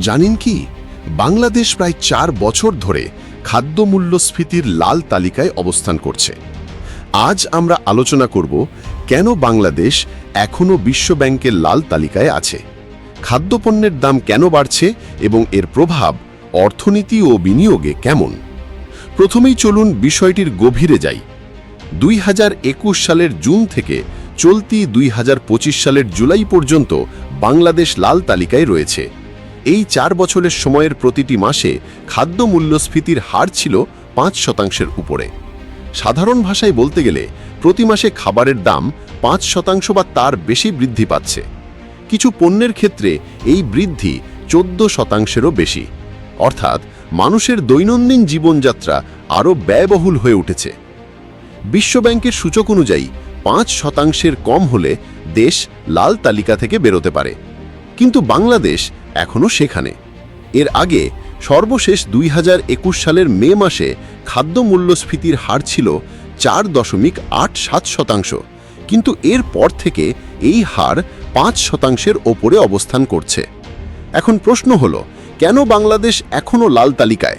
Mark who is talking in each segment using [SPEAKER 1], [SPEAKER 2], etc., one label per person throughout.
[SPEAKER 1] জানেন কি, বাংলাদেশ প্রায় চার বছর ধরে খাদ্য মূল্যস্ফীতির লাল তালিকায় অবস্থান করছে। আজ আমরা আলোচনা করব কেন বাংলাদেশ এখনও বিশ্বব্যাংকের লাল তালিকায় আছে, খাদ্যপণ্যের দাম কেন বাড়ছে এবং এর প্রভাব অর্থনীতি ও বিনিয়োগে কেমন। প্রথমেই চলুন বিষয়টির গভীরে যাই। দুই হাজার একুশ সালের জুন থেকে চলতি দুই হাজার পঁচিশ সালের জুলাই পর্যন্ত বাংলাদেশ লাল তালিকায় রয়েছে। এই চার বছরের সময়ের প্রতিটি মাসে খাদ্য মূল্যস্ফীতির হার ছিল পাঁচ শতাংশের উপরে। সাধারণ ভাষায় বলতে গেলে, প্রতি মাসে খাবারের দাম পাঁচ শতাংশ বা তার বেশি বৃদ্ধি পাচ্ছে। কিছু পণ্যের ক্ষেত্রে এই বৃদ্ধি চোদ্দ শতাংশেরও বেশি। অর্থাৎ মানুষের দৈনন্দিন জীবনযাত্রা আরও ব্যয়বহুল হয়ে উঠেছে। বিশ্বব্যাংকের সূচক অনুযায়ী পাঁচ শতাংশের কম হলে দেশ লাল তালিকা থেকে বেরোতে পারে। কিন্তু বাংলাদেশ এখনও সেখানে। এর আগে সর্বশেষ দুই হাজার একুশ সালের মে মাসে খাদ্য মূল্যস্ফীতির হার ছিল চার দশমিক আট সাত শতাংশ। কিন্তু এর পর থেকে এই হার পাঁচ শতাংশের ওপরে অবস্থান করছে। এখন প্রশ্ন হল, কেন বাংলাদেশ এখনও লাল তালিকায়?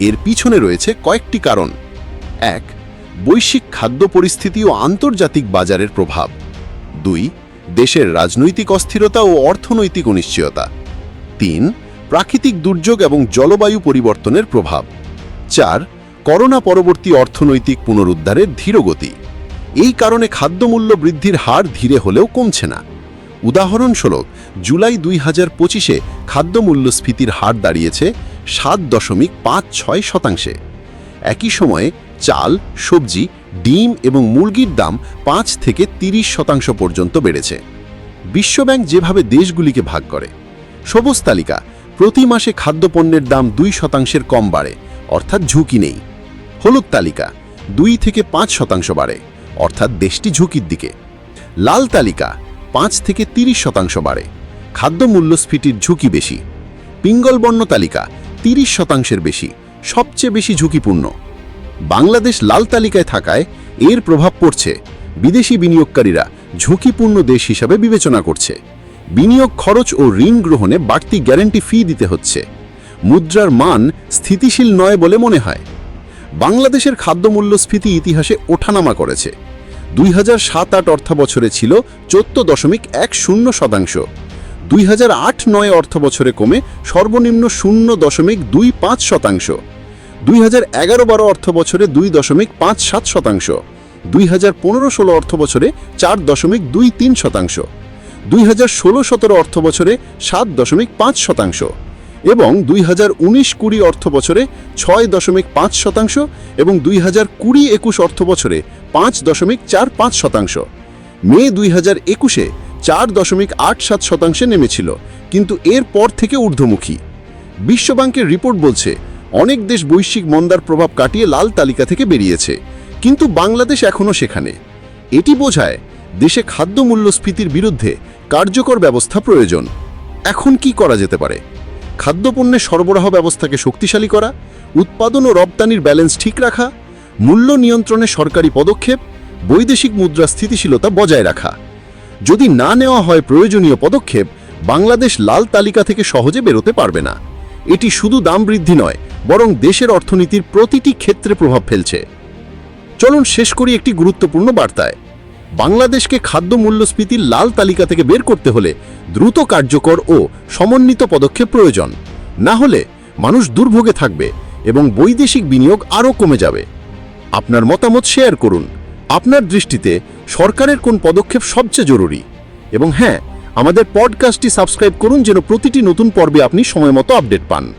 [SPEAKER 1] এর পিছনে রয়েছে কয়েকটি কারণ। এক, বৈশ্বিক খাদ্য পরিস্থিতি ও আন্তর্জাতিক বাজারের প্রভাব। দুই দেশের রাজনৈতিক অস্থিরতা ও অর্থনৈতিক অনিশ্চয়তা। তিন, প্রাকৃতিক দুর্যোগ এবং জলবায়ু পরিবর্তনের প্রভাব। চার, করোনা পরবর্তী অর্থনৈতিক পুনরুদ্ধারের ধীরগতি। এই কারণে খাদ্যমূল্য বৃদ্ধির হার ধীরে হলেও কমছে না। উদাহরণস্বরূপ, জুলাই দুই হাজার পঁচিশে খাদ্যমূল্যস্ফীতির হার দাঁড়িয়েছে সাত দশমিক পাঁচ ছয় শতাংশে। একই সময়ে চাল, সবজি ডিম এবং মুরগির দাম পাঁচ থেকে তিরিশ শতাংশ পর্যন্ত বেড়েছে। বিশ্বব্যাংক যেভাবে দেশগুলিকে ভাগ করে, সবুজ তালিকা, প্রতি মাসে খাদ্যপণ্যের দাম দুই শতাংশের কম বাড়ে, অর্থাৎ ঝুঁকি নেই। হলুদ তালিকা, দুই থেকে পাঁচ শতাংশ বাড়ে, অর্থাৎ দেশটি ঝুঁকির দিকে। লাল তালিকা, পাঁচ থেকে তিরিশ শতাংশ বাড়ে, খাদ্য মূল্যস্ফীতির ঝুঁকি বেশি। পিঙ্গল বর্ণ তালিকা, তিরিশ শতাংশের বেশি, সবচেয়ে বেশি ঝুঁকিপূর্ণ। বাংলাদেশ লাল তালিকায় থাকায় এর প্রভাব পড়ছে। বিদেশি বিনিয়োগকারীরা ঝুঁকিপূর্ণ দেশ হিসাবে বিবেচনা করছে। বিনিয়োগ খরচ ও ঋণ গ্রহণে বাড়তি গ্যারান্টি ফি দিতে হচ্ছে। মুদ্রার মান স্থিতিশীল নয় বলে মনে হয়। বাংলাদেশের খাদ্য মূল্যস্ফীতি ইতিহাসে ওঠানামা করেছে। দুই হাজার সাত আট অর্থবছরে ছিল চোদ্দ দশমিক এক শূন্য শতাংশ। দুই হাজার আট নয় অর্থবছরে কমে সর্বনিম্ন শূন্য দশমিক দুই পাঁচ শতাংশ। দুই হাজার এগারো বারো অর্থ বছরে দুই দশমিক পাঁচ সাত শতাংশ। দুই হাজার পনেরো ষোলো অর্থ বছরে চার দশমিক দুই তিন শতাংশ। দুই হাজার ষোলো সতেরো অর্থ বছরে সাত দশমিক পাঁচ শতাংশ। এবং দুই হাজার উনিশ কুড়ি অর্থ বছরে ছয় দশমিক পাঁচ শতাংশ এবং দুই হাজার কুড়ি একুশ অর্থ বছরে পাঁচ দশমিক চার পাঁচ শতাংশ। মে দুই হাজার একুশে চার দশমিক আট সাত শতাংশে নেমেছিল, কিন্তু এর পর থেকে ঊর্ধ্বমুখী। বিশ্বব্যাংকের রিপোর্ট বলছে অনেক দেশ বৈশ্বিক মন্দার প্রভাব কাটিয়ে লাল তালিকা থেকে বেরিয়েছে, কিন্তু বাংলাদেশ এখনও সেখানে। এটি বোঝায় দেশে খাদ্য মূল্যস্ফীতির বিরুদ্ধে কার্যকর ব্যবস্থা প্রয়োজন। এখন কি করা যেতে পারে? খাদ্যপণ্যের সরবরাহ ব্যবস্থাকে শক্তিশালী করা, উৎপাদন ও রপ্তানির ব্যালেন্স ঠিক রাখা, মূল্য নিয়ন্ত্রণে সরকারি পদক্ষেপ, বৈদেশিক মুদ্রা স্থিতিশীলতা বজায় রাখা। যদি না নেওয়া হয় প্রয়োজনীয় পদক্ষেপ, বাংলাদেশ লাল তালিকা থেকে সহজে বেরোতে পারবে না। এটি শুধু দাম বৃদ্ধি নয়, বরং দেশের অর্থনীতির প্রতিটি ক্ষেত্রে প্রভাব ফেলছে। চলুন শেষ করি একটি গুরুত্বপূর্ণ বার্তায়। বাংলাদেশকে খাদ্য মূল্যস্ফীতির লাল তালিকা থেকে বের করতে হলে দ্রুত কার্যকর ও সমন্বিত পদক্ষেপ প্রয়োজন। না হলে মানুষ দুর্ভোগে থাকবে এবং বৈদেশিক বিনিয়োগ আরও কমে যাবে। আপনার মতামত শেয়ার করুন। আপনার দৃষ্টিতে সরকারের কোন পদক্ষেপ সবচেয়ে জরুরি? এবং হ্যাঁ আমাদের পডকাস্টটি সাবস্ক্রাইব করুন যেন প্রতিটি নতুন পর্বে আপনি সময় মতো আপডেট পান।